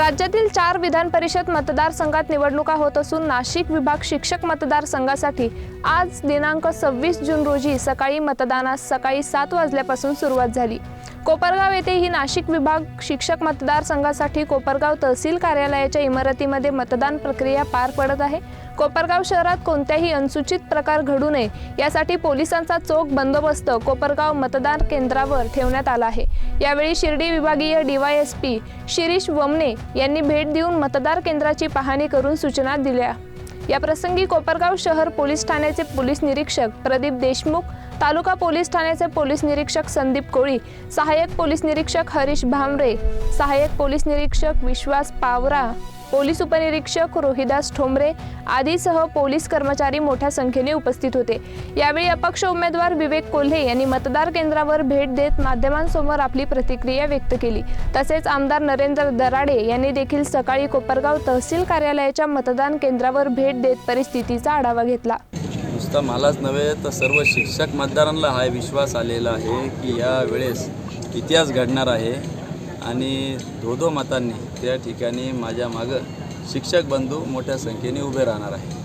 राज्यातील चार विधान परिषद मतदारसंघात निवडणुका होत असून नाशिक विभाग शिक्षक मतदारसंघासाठी आज दिनांक सव्वीस जून रोजी सकाळी मतदानास सकाळी सात वाजल्यापासून सुरुवात झाली. कोपरगाव येथे ही नाशिक विभाग शिक्षक मतदारसंघासाठी कोपरगाव तहसील कार्यालयाच्या इमारतीमध्ये मतदान प्रक्रिया पार पडत आहे. कोपरगाव शहरात कोणत्याही अनुसूचित प्रकार घडू नये यासाठी पोलिसांचा चोख बंदोबस्त कोपरगाव मतदान केंद्रावर ठेवण्यात आला आहे. यावेळी शिर्डी विभागीय डीवायएसपी शिरीष वमने यांनी भेट देऊन मतदार केंद्राची पाहणी करून सूचना दिल्या. या प्रसंगी कोपरगाव शहर पोलीस ठाण्याचे पोलीस निरीक्षक प्रदीप देशमुख तालुका पोलीस ठाण्याचे पोलीस निरीक्षक संदीप कोळी सहाय्यक पोलीस निरीक्षक हरीश भामरे सहाय्यक पोलीस निरीक्षक विश्वास पावरा पोलीस उपनिरीक्षक रोहिदास ठोंबरे आदीसह पोलीस कर्मचारी मोठ्या संख्येने उपस्थित होते. यावेळी अपक्ष उमेदवार विवेक कोल्हे यांनी मतदार केंद्रावर भेट देत माध्यमांसमोर आपली प्रतिक्रिया व्यक्त केली. तसेच आमदार नरेंद्र दराडे यांनी देखील सकाळी कोपरगाव तहसील कार्यालयाच्या मतदान केंद्रावर भेट देत परिस्थितीचा आढावा घेतला. नुसतं मलाच नव्हे तर सर्व शिक्षक मतदारांना हा विश्वास आलेला आहे की या वेळेस इतिहास घडणार आहे. आणि धो धो मतांनी त्या ठिकाणी माझ्या मागं शिक्षक बंधू मोठ्या संख्येने उभे राहणार आहे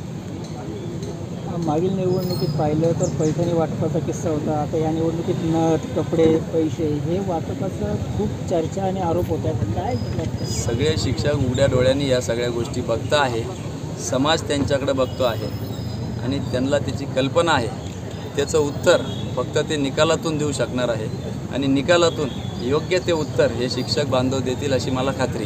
मागील निवडणुकीत पाहिलं तर पैठणी वाटपाचा किस्सा होता. आता या निवडणुकीत नट कपडे पैसे हे वाटपाचं खूप चर्चा आणि आरोप होत. आहेत काय? सगळे शिक्षक उघड्या डोळ्यांनी या सगळ्या गोष्टी बघत आहे. समाज त्यांच्याकडे बघतो आहे. आणि त्यांना त्याची कल्पना आहे. त्याचं उत्तर फक्त ते निकालातून देऊ शकणार आहे. आणि निकालातून योग्य ते उत्तर हे शिक्षक बांधव देतील अशी मला खात्री.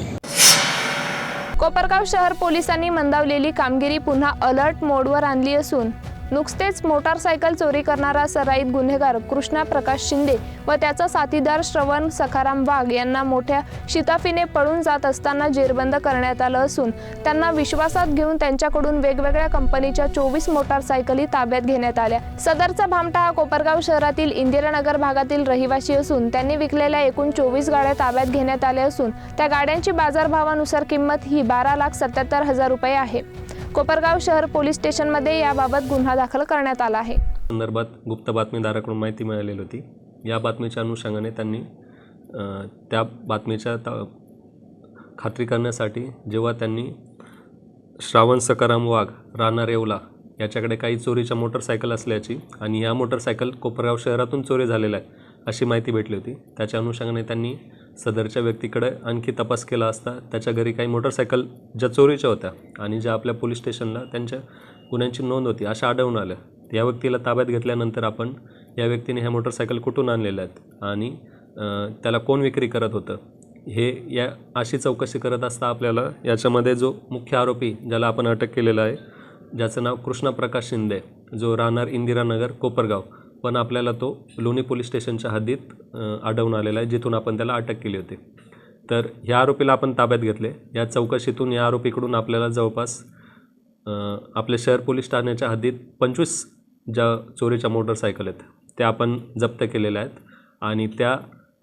कोपरगाव शहर पोलिसांनी मंदावलेली कामगिरी पुन्हा अलर्ट मोडवर आणली असून नुकतेच मोटारसायकल चोरी करणारा सराईत गुन्हेगार कृष्णा प्रकाश शिंदे व त्याचा साथीदार श्रवण सखाराम वाघ यांना मोठ्या शिताफीने पळून जात असताना जेरबंद करण्यात आलं असून त्यांना विश्वासात घेऊन त्यांच्याकडून वेगवेगळ्या कंपनीच्या चोवीस मोटारसायकली ताब्यात घेण्यात आल्या. सदरचा भामटा हा कोपरगाव शहरातील इंदिरानगर भागातील रहिवासी असून त्यांनी विकलेल्या एकूण चोवीस गाड्या ताब्यात घेण्यात आल्या असून त्या गाड्यांची बाजारभावानुसार किंमत ही बारा लाख सत्याहत्तर हजार रुपये आहे. कोपरगाव शहर पोलीस स्टेशनमध्ये याबाबत गुन्हा दाखल करण्यात आला आहे. संदर्भात गुप्त बातमीदाराकडून माहिती मिळालेली होती. या बातमीच्या अनुषंगाने त्यांनी त्या बातमीच्या त खात्री करण्यासाठी जेव्हा त्यांनी श्रावण सकाराम वाघ राणा रेवला याच्याकडे काही चोरीच्या मोटरसायकल असल्याची आणि या मोटरसायकल कोपरगाव शहरातून चोरी झालेल्या आहे अशी माहिती भेटली होती. त्याच्या अनुषंगाने त्यांनी सदरच्या व्यक्तीकडे आणखी तपास केला असता त्याच्या घरी काही मोटरसायकल ज्या चोरीच्या होत्या आणि ज्या आपल्या पोलीस स्टेशनला त्यांच्या गुन्ह्यांची नोंद होती अशा आढळून आल्या. या व्यक्तीला ताब्यात घेतल्यानंतर आपण या व्यक्तीने ह्या मोटरसायकल कुठून आणलेल्या आहेत आणि त्याला कोण विक्री करत होतं? हे या अशी चौकशी करत असता आपल्याला याच्यामध्ये जो मुख्य आरोपी ज्याला आपण अटक केलेला आहे ज्याचं नाव कृष्णा प्रकाश शिंदे जो राहणार इंदिरानगर कोपरगाव. पण आपल्याला तो लोणी पोलीस स्टेशनच्या हद्दीत आढळून आलेला आहे जिथून आपण त्याला अटक केली होती. तर ह्या आरोपीला आपण ताब्यात घेतले. या चौकशीतून या आरोपीकडून आपल्याला जवळपास आपले आपल्या शहर पोलीस ठाण्याच्या हद्दीत पंचवीस ज्या चोरीच्या मोटरसायकल आहेत त्या आपण जप्त केलेल्या आहेत. आणि त्या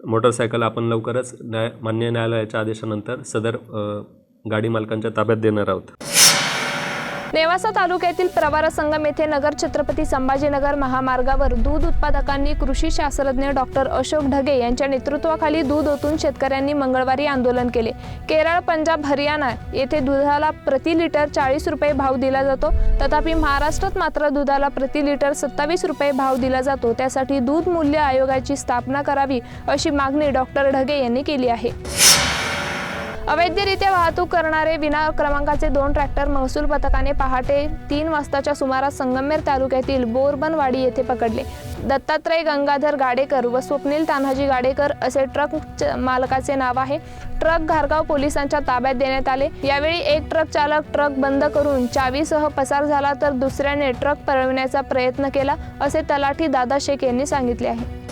मोटरसायकल आपण लवकरच न्याय मान्य न्यायालयाच्या आदेशानंतर सदर गाडी मालकांच्या ताब्यात देणार आहोत. नेवासा तालुक्यातील प्रवारा संगम येथे नगर छत्रपती संभाजीनगर महामार्गावर दूध उत्पादकांनी कृषी शास्त्रज्ञ डॉक्टर अशोक ढगे यांच्या नेतृत्वाखाली दूध ओतून शेतकऱ्यांनी मंगळवारी आंदोलन केले. केरळ पंजाब हरियाणा येथे दुधाला प्रति लिटर चाळीस रुपये भाव दिला जातो. तथापि महाराष्ट्रात मात्र दुधाला प्रति लिटर सत्तावीस रुपये भाव दिला जातो. त्यासाठी दूध मूल्य आयोगाची स्थापना करावी अशी मागणी डॉक्टर ढगे यांनी केली आहे. अवैधरित्या वाहतूक करणारे विना क्रमांकाचे दोन ट्रॅक्टर महसूल पथकाने पहाटे तीन वाजताच्या सुमारास संगमेर तालुक्यातील बोरबनवाडी येथे पकडले. दत्तात्रय गंगाधर गाडेकर व स्वप्नील तान्हाजी गाडेकर असे ट्रक च- मालकाचे नाव आहे. ट्रक घारगाव पोलिसांच्या ताब्यात देण्यात आले. यावेळी एक ट्रक चालक ट्रक बंद करून चावीसह पसार झाला तर दुसऱ्याने ट्रक पळविण्याचा प्रयत्न केला असे तलाठी दादा शेख यांनी सांगितले आहे.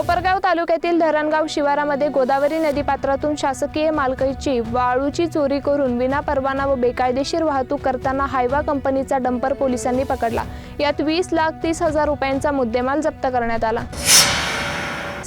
कोपरगाव तालुक्यातील धरणगाव शिवारामध्ये गोदावरी नदीपात्रातून शासकीय मालकीची वाळूची चोरी करून विनापरवाना व बेकायदेशीर वाहतूक करताना हायवा कंपनीचा डंपर पोलिसांनी पकडला. यात वीस लाख तीस हजार रुपयांचा मुद्देमाल जप्त करण्यात आला.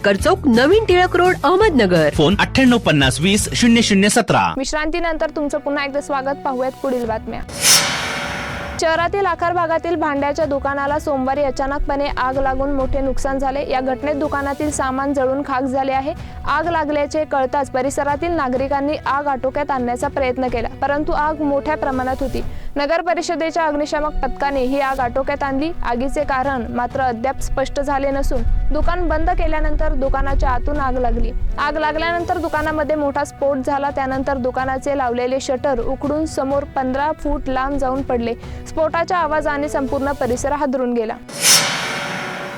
सक्कर चौक नवीन टिळक रोड अहमदनगर. फोन अठ्ठ्याण्णव पन्नास वीस शून्य शून्य सतरा. विश्रांतीनंतर तुमचं पुन्हा एकदा स्वागत. पाहूयात पुढील बातम्या. शहरातील आखार भागातील भांड्याच्या दुकानाला सोमवारी अचानकपणे आग लागून मोठे नुकसान झाले. या घटनेत दुकानातील सामान जळून खाक झाले आहे. आग लागल्याचे कळताच परिसरातील नागरिकांनी आग आटोक्यात आणण्याचा प्रयत्न केला परंतु आग मोठ्या प्रमाणात होती. नगर परिषदेच्या अग्निशामक पथकाने ही आग आटोक्यात आणली. आगीचे कारण मात्र अद्याप स्पष्ट झाले नसून दुकान बंद केल्यानंतर दुकानाच्या आतून आग लागली. आग लागल्यानंतर दुकानामध्ये मोठा स्फोट झाला. त्यानंतर दुकानाचे लावलेले शटर उकडून समोर पंधरा फूट लांब जाऊन पडले. स्फोटाच्या आवाजाने संपूर्ण परिसर हादरून गेला.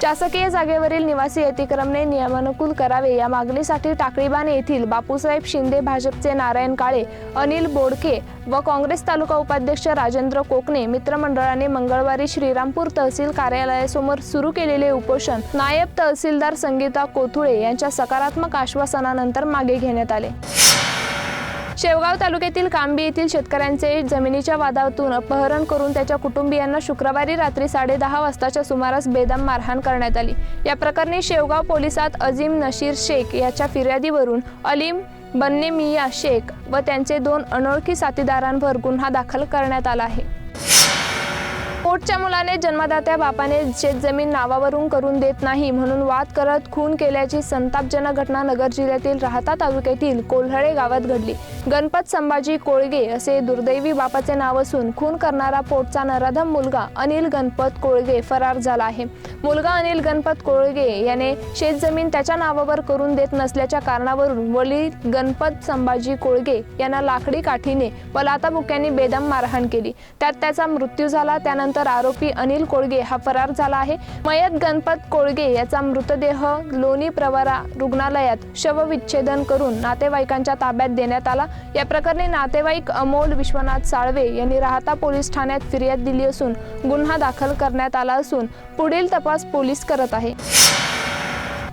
शासकीय जागेवरील निवासी अतिक्रमणे नियमानुकूल करावे या मागणीसाठी टाकळीबाण येथील बापूसाहेब शिंदे भाजपचे नारायण काळे अनिल बोडके व काँग्रेस तालुका उपाध्यक्ष राजेंद्र कोकणे मित्रमंडळाने मंगळवारी श्रीरामपूर तहसील कार्यालयासमोर सुरू केलेले उपोषण. नायब तहसीलदार संगीता कोथुळे यांच्या सकारात्मक आश्वासनानंतर मागे घेण्यात आले. शेवगाव तालुक्यातील कांबी येथील शेतकऱ्यांचे जमिनीच्या वादातून अपहरण करून त्याच्या कुटुंबियांना शुक्रवारी रात्री साडेदहा वाजताच्या सुमारास बेदम मारहाण करण्यात आली. या प्रकरणी शेवगाव पोलिसात अजीम नशीर शेख याच्या फिर्यादीवरून अलीम बन्ने मिया शेख व त्यांचे दोन अनोळखी साथीदारांवर गुन्हा दाखल करण्यात आला आहे. पोटच्या मुलाने जन्मदात्या बापाने शेतजमीन नावावरून करून देत नाही म्हणून वाद करत खून केल्याची संतापजनक घटना नगर जिल्ह्यातील राहता तालुक्यातील कोल्हळे गावात घडली. गणपत संभाजी कोळगे असे दुर्दैवी बापाचे नाव असून खून करणारा पोटचा नराधम मुलगा अनिल गणपत कोळगे फरार झाला आहे. मुलगा अनिल गणपत कोळगे याने शेतजमीन त्याच्या नावावर करून देत नसल्याच्या कारणावरून वली गणपत संभाजी कोळगे यांना लाकडी काठीने व लाताबुक्यांनी बेदम मारहाण केली. त्यात त्याचा मृत्यू झाला त्यानंतर आरोपी अनिल कोळगे हा फरार झाला आहे. मयत गणपत कोळगे याचा मृतदेह लोणी प्रवरा रुग्णालयात शवविच्छेदन करून नातेवाईकांच्या ताब्यात देण्यात आला. या प्रकरणी नातेवाईक अमोल विश्वनाथ साळवे यांनी राहता पोलीस ठाण्यात फिर्याद दिली असून गुन्हा दाखल करण्यात आला असून पुढील तपास पोलीस करत आहे.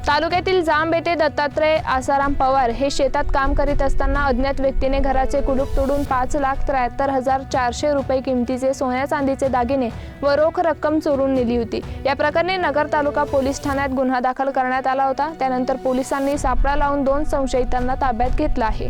तालुक्यातील जांब येथे दत्तात्रय आसाराम पवार हे शेतात काम करीत असताना अज्ञात व्यक्तीने घराचे कुलूप तोडून पाच लाख त्र्याहत्तर हजार चारशे रुपये किमतीचे सोन्या चांदीचे दागिने व रोख रक्कम चोरून नेली होती. या प्रकरणी नगर तालुका पोलीस ठाण्यात गुन्हा दाखल करण्यात आला होता. त्यानंतर पोलिसांनी सापळा लावून दोन संशयितांना ताब्यात घेतला आहे.